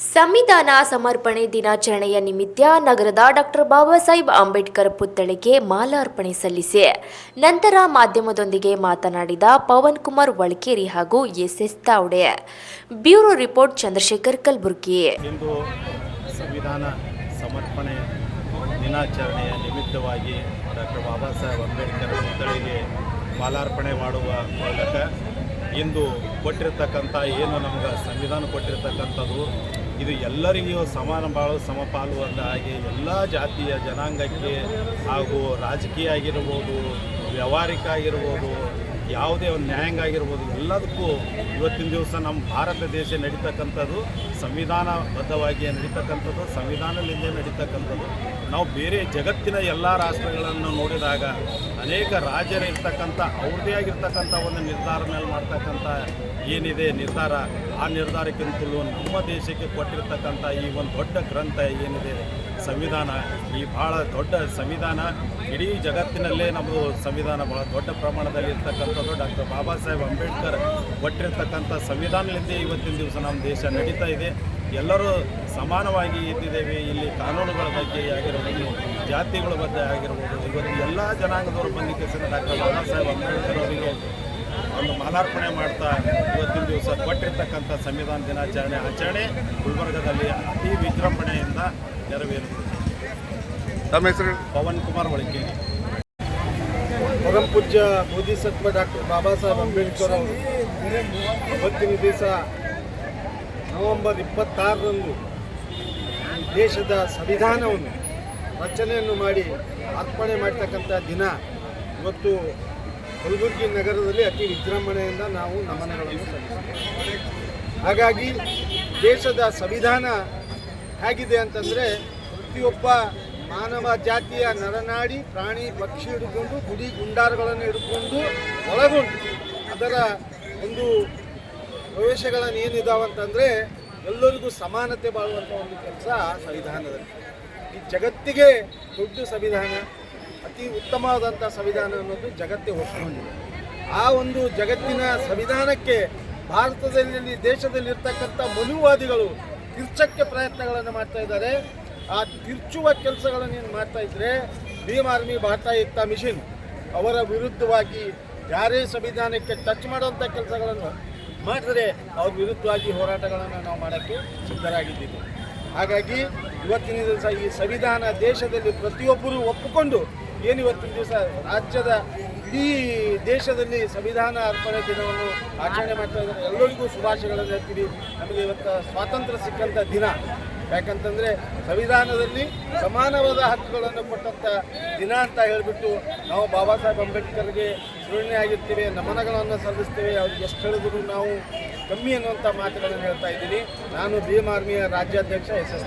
ಸಂವಿಧಾನ ಸಮರ್ಪಣೆ ದಿನಾಚರಣೆಯ ನಿಮಿತ್ತ ನಗರದ ಡಾಕ್ಟರ್ ಬಾಬಾ ಸಾಹೇಬ್ ಅಂಬೇಡ್ಕರ್ ಪುತ್ಥಳಿಗೆ ಮಾಲಾರ್ಪಣೆ ಸಲ್ಲಿಸಿ. ನಂತರ ಮಾಧ್ಯಮದೊಂದಿಗೆ ಮಾತನಾಡಿದ ಪವನ್ ಕುಮಾರ್ ವಳ್ಕೇರಿ ಹಾಗೂ S S Tawade. Bureau report Chandrashekhar Kalaburagi. ಇಂದು ಸಂವಿಧಾನ ಸಮರ್ಪಣೆ ದಿನಾಚರಣೆಯ ನಿಮಿತ್ತವಾಗಿ ಡಾಕ್ಟರ್ ಬಾಬಾ ಸಾಹೇಬ್ ಅಂಬೇಡ್ಕರ್ ಪುತ್ಥಳಿಗೆ ಮಾಲಾರ್ಪಣೆ ಮಾಡುವ ಮೂಲಕ ಇಂದು ಕೊಟ್ಟಿರ್ತಕ್ಕಂಥ ಏನು ನಮ್ಗೆ ಸಂವಿಧಾನ ಕೊಟ್ಟಿರ್ತಕ್ಕಂಥದ್ದು ಇದು ಎಲ್ಲರಿಗೂ ಸಮಾನ ಬಾಳು, ಸಮಪಾಲು ಅಂದ ಹಾಗೆ ಎಲ್ಲ ಜಾತಿಯ ಜನಾಂಗಕ್ಕೆ ಹಾಗೂ ರಾಜಕೀಯ ಆಗಿರ್ಬೋದು, ವ್ಯವಹಾರಿಕ ಆಗಿರ್ಬೋದು, ಯಾವುದೇ ಒಂದು ನ್ಯಾಯಾಂಗ ಆಗಿರ್ಬೋದು, ಎಲ್ಲದಕ್ಕೂ ಇವತ್ತಿನ ದಿವಸ ನಮ್ಮ ಭಾರತ ದೇಶ ನಡೀತಕ್ಕಂಥದ್ದು, ಸಂವಿಧಾನಬದ್ಧವಾಗಿ ನಡೀತಕ್ಕಂಥದ್ದು, ಸಂವಿಧಾನದಿಂದ ನಡೀತಕ್ಕಂಥದ್ದು. ನಾವು ಬೇರೆ ಜಗತ್ತಿನ ಎಲ್ಲ ರಾಷ್ಟ್ರಗಳನ್ನು ನೋಡಿದಾಗ ಅನೇಕ ರಾಜ್ಯರ ಇರ್ತಕ್ಕಂಥ, ಅವ್ರದ್ದೇ ಆಗಿರ್ತಕ್ಕಂಥ ಒಂದು ನಿರ್ಧಾರ ಮೇಲೆ ಮಾಡ್ತಕ್ಕಂಥ ಏನಿದೆ ನಿರ್ಧಾರ, ಆ ನಿರ್ಧಾರಕ್ಕಿಂತಲೂ ನಮ್ಮ ದೇಶಕ್ಕೆ ಕೊಟ್ಟಿರ್ತಕ್ಕಂಥ ಈ ಒಂದು ದೊಡ್ಡ ಗ್ರಂಥ ಏನಿದೆ, ಸಂವಿಧಾನ. ಈ ಭಾಳ ದೊಡ್ಡ ಸಂವಿಧಾನ, ಇಡೀ ಜಗತ್ತಿನಲ್ಲೇ ನಮ್ಮದು ಸಂವಿಧಾನ ಭಾಳ ದೊಡ್ಡ ಪ್ರಮಾಣದಲ್ಲಿ ಇರ್ತಕ್ಕಂಥದ್ದು ಡಾಕ್ಟರ್ ಬಾಬಾ ಸಾಹೇಬ್ ಅಂಬೇಡ್ಕರ್ ಕೊಟ್ಟಿರ್ತಕ್ಕಂಥ ಸಂವಿಧಾನದಿಂದ ಇವತ್ತಿನ ದಿವಸ ನಮ್ಮ ದೇಶ ನಡೀತಾ ಇದೆ. ಎಲ್ಲರೂ ಸಮಾನವಾಗಿ ಇದ್ದಿದ್ದೇವೆ ಇಲ್ಲಿ ಕಾನೂನುಗಳ ಬಗ್ಗೆ ಆಗಿರ್ಬೋದು ಜಾತಿಗಳ ಬಗ್ಗೆ ಆಗಿರ್ಬೋದು ಇವತ್ತು ಎಲ್ಲ ಜನಾಂಗದವರು ಬಂದಿದ್ದೇನೆ ಡಾಕ್ಟರ್ ಬಾಬಾ ಸಾಹೇಬ್ ಅಂಬೇಡ್ಕರ್ ಅವರಿಗೆ ಒಂದು ಮಾಲಾರ್ಪಣೆ ಮಾಡ್ತಾ ಇವತ್ತಿನ ದಿವಸ ಕೊಟ್ಟಿರ್ತಕ್ಕಂಥ ಸಂವಿಧಾನ ದಿನಾಚರಣೆ ಆಚರಣೆ ಗುಲ್ಬರ್ಗದಲ್ಲಿ ಅತಿ ವಿಜೃಂಭಣೆಯಿಂದ ನೆರವೇರುತ್ತದೆ. ತಮ್ಮ ಹೆಸರು? ಪವನ್ ಕುಮಾರ್ ಒಳಕೇರಿ ಪರಂಪೂಜ್ಯ ಬೋಧಿಸತ್ವ ಡಾಕ್ಟರ್ ಬಾಬಾ ಸಾಹೇಬ್ ಅಂಬೇಡ್ಕರ್ ಅವರು ಇವತ್ತಿನ ದಿವಸ ನವೆಂಬರ್ ಇಪ್ಪತ್ತಾರರಂದು ದೇಶದ ಸಂವಿಧಾನವನ್ನು ರಚನೆಯನ್ನು ಮಾಡಿ ಅರ್ಪಣೆ ಮಾಡ್ತಕ್ಕಂಥ ದಿನ. ಇವತ್ತು ಕಲಬುರಗಿ ನಗರದಲ್ಲಿ ಅತಿ ವಿಜೃಂಭಣೆಯಿಂದ ನಾವು ನಮನಗಳನ್ನು ಸಲ್ಲಿಸ್ತೇವೆ ಹಾಗಾಗಿ ದೇಶದ ಸಂವಿಧಾನ ಹೇಗಿದೆ ಅಂತಂದರೆ ಪ್ರತಿಯೊಬ್ಬ ಮಾನವ ಜಾತಿಯ ನರನಾಡಿ ಪ್ರಾಣಿ ಪಕ್ಷಿ ಹಿಡ್ಕೊಂಡು ಗುಡಿ ಗುಂಡಾರಗಳನ್ನು ಹಿಡ್ಕೊಂಡು ಒಳಗೊಂಡು ಅದರ ಒಂದು ಪ್ರವೇಶಗಳನ್ನು ಏನಿದಾವಂತಂದರೆ ಎಲ್ಲರಿಗೂ ಸಮಾನತೆ ಬಾಳುವಂಥ ಒಂದು ಕೆಲಸ ಸಂವಿಧಾನದಲ್ಲಿ. ಈ ಜಗತ್ತಿಗೆ ದೊಡ್ಡ ಸಂವಿಧಾನ, ಅತಿ ಉತ್ತಮವಾದಂಥ ಸಂವಿಧಾನ ಅನ್ನೋದು ಜಗತ್ತೇ ಒಪ್ಪಿಕೊಂಡಿದೆ ಆ ಒಂದು ಜಗತ್ತಿನ ಸಂವಿಧಾನಕ್ಕೆ ಭಾರತದಲ್ಲಿ ದೇಶದಲ್ಲಿರ್ತಕ್ಕಂಥ ಮನುವಾದಿಗಳು ತಿರ್ಚಕ್ಕೆ ಪ್ರಯತ್ನಗಳನ್ನು ಮಾಡ್ತಾ ಇದ್ದಾರೆ. ಆ ತಿರ್ಚುವ ಕೆಲಸಗಳನ್ನು ಏನು ಮಾಡ್ತಾ ಇದ್ರೆ, ಭೀಮ್ ಆರ್ಮಿ ಭಾರತ ಏಕ್ತಾ ಮಿಷನ್ ಅವರ ವಿರುದ್ಧವಾಗಿ ಯಾರೇ ಸಂವಿಧಾನಕ್ಕೆ ಟಚ್ ಮಾಡುವಂಥ ಕೆಲಸಗಳನ್ನು ಮಾಡಿದರೆ ಅವ್ರ ವಿರುದ್ಧವಾಗಿ ಹೋರಾಟಗಳನ್ನು ನಾವು ಮಾಡೋಕ್ಕೆ ಸಿದ್ಧರಾಗಿದ್ದೀವಿ. ಹಾಗಾಗಿ ಇವತ್ತಿನ ದಿವಸ ಈ ಸಂವಿಧಾನ ದೇಶದಲ್ಲಿ ಪ್ರತಿಯೊಬ್ಬರು ಒಪ್ಪಿಕೊಂಡು ಏನು ಇವತ್ತಿನ ದಿವಸ ರಾಜ್ಯದ ಇಡೀ ದೇಶದಲ್ಲಿ ಸಂವಿಧಾನ ಅರ್ಪಣೆ ದಿನವನ್ನು ಆಚರಣೆ ಮಾಡ್ತಾ ಇದ್ದಾರೆ. ಎಲ್ಲರಿಗೂ ಶುಭಾಶಯಗಳನ್ನು ಹೇಳ್ತೀವಿ ನಮಗೆ ಇವತ್ತು ಸ್ವಾತಂತ್ರ್ಯ ಸಿಕ್ಕಂಥ ದಿನ. ಯಾಕಂತಂದರೆ ಸಂವಿಧಾನದಲ್ಲಿ ಸಮಾನವಾದ ಹಕ್ಕುಗಳನ್ನು ಕೊಟ್ಟಂಥ ದಿನ ಅಂತ ಹೇಳಿಬಿಟ್ಟು ನಾವು ಬಾಬಾ ಸಾಹೇಬ್ ಅಂಬೇಡ್ಕರ್ಗೆ ಆಗಿರ್ತೀವಿ, ನಮನಗಳನ್ನು ಸಲ್ಲಿಸ್ತೇವೆ, ಅವ್ರಿಗೆ ಎಷ್ಟು ಹೇಳಿದ್ರು ನಾವು ಕಮ್ಮಿ ಅನ್ನುವಂಥ ಮಾತುಗಳನ್ನು ಹೇಳ್ತಾ ಇದ್ದೀನಿ. ನಾನು ಭೀಮ್ ಆರ್ಮಿಯ ರಾಜ್ಯಾಧ್ಯಕ್ಷ ಎಸ್ ಎಸ್